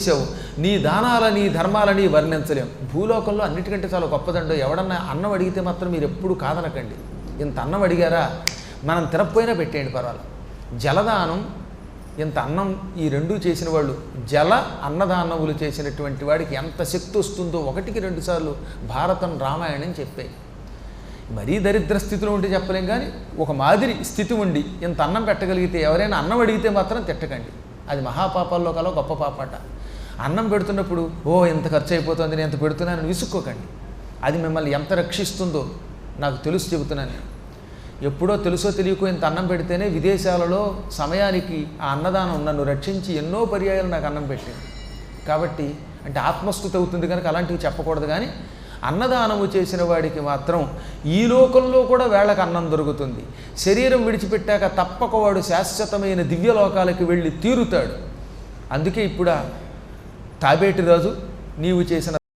చేసావు నీ దానాలని ధర్మాలని వర్ణించలేం. భూలోకంలో అన్నిటికంటే చాలా గొప్పదండో ఎవడన్నా అన్నం అడిగితే మాత్రం మీరు ఎప్పుడు కాదనకండి. ఇంత అన్నం అడిగారా? మనం తినకపోయినా పెట్టేయండి పర్వాలేదు. జలదానం ఇంత అన్నం ఈ రెండు చేసిన వాళ్ళు జల అన్నదానములు చేసినటువంటి వాడికి ఎంత శక్తి వస్తుందో ఒకటికి రెండు సార్లు భారతం రామాయణం చెప్పాయి మరీ దరిద్ర స్థితిలో ఉంటే చెప్పలేం కానీ ఒక మాదిరి స్థితి ఉండి ఇంత అన్నం పెట్టగలిగితే ఎవరైనా అన్నం అడిగితే మాత్రం తిట్టకండి. అది మహాపాపాల్లో కల గొప్ప పాపాట. అన్నం పెడుతున్నప్పుడు ఓ ఎంత ఖర్చు అయిపోతుంది నేను ఎంత పెడుతున్నానని విసుక్కోకండి. అది మిమ్మల్ని ఎంత రక్షిస్తుందో నాకు తెలుసు చెబుతున్నాను నేను. ఎప్పుడో తెలుసో తెలియకో ఇంత అన్నం పెడితేనే విదేశాలలో సమయానికి ఆ అన్నదానం నన్ను రక్షించి ఎన్నో పర్యాయాలు నాకు అన్నం పెట్టింది కాబట్టి అంటే ఆత్మస్థుతి అవుతుంది కనుక అలాంటివి చెప్పకూడదు కానీ అన్నదానము చేసిన వాడికి మాత్రం ఈ లోకంలో కూడా వేళకు అన్నం దొరుకుతుంది. శరీరం విడిచిపెట్టాక తప్పక వాడు శాశ్వతమైన దివ్యలోకాలకి వెళ్ళి తీరుతాడు. అందుకే ఇప్పుడు తాబేటి రాజు నీవు చేసిన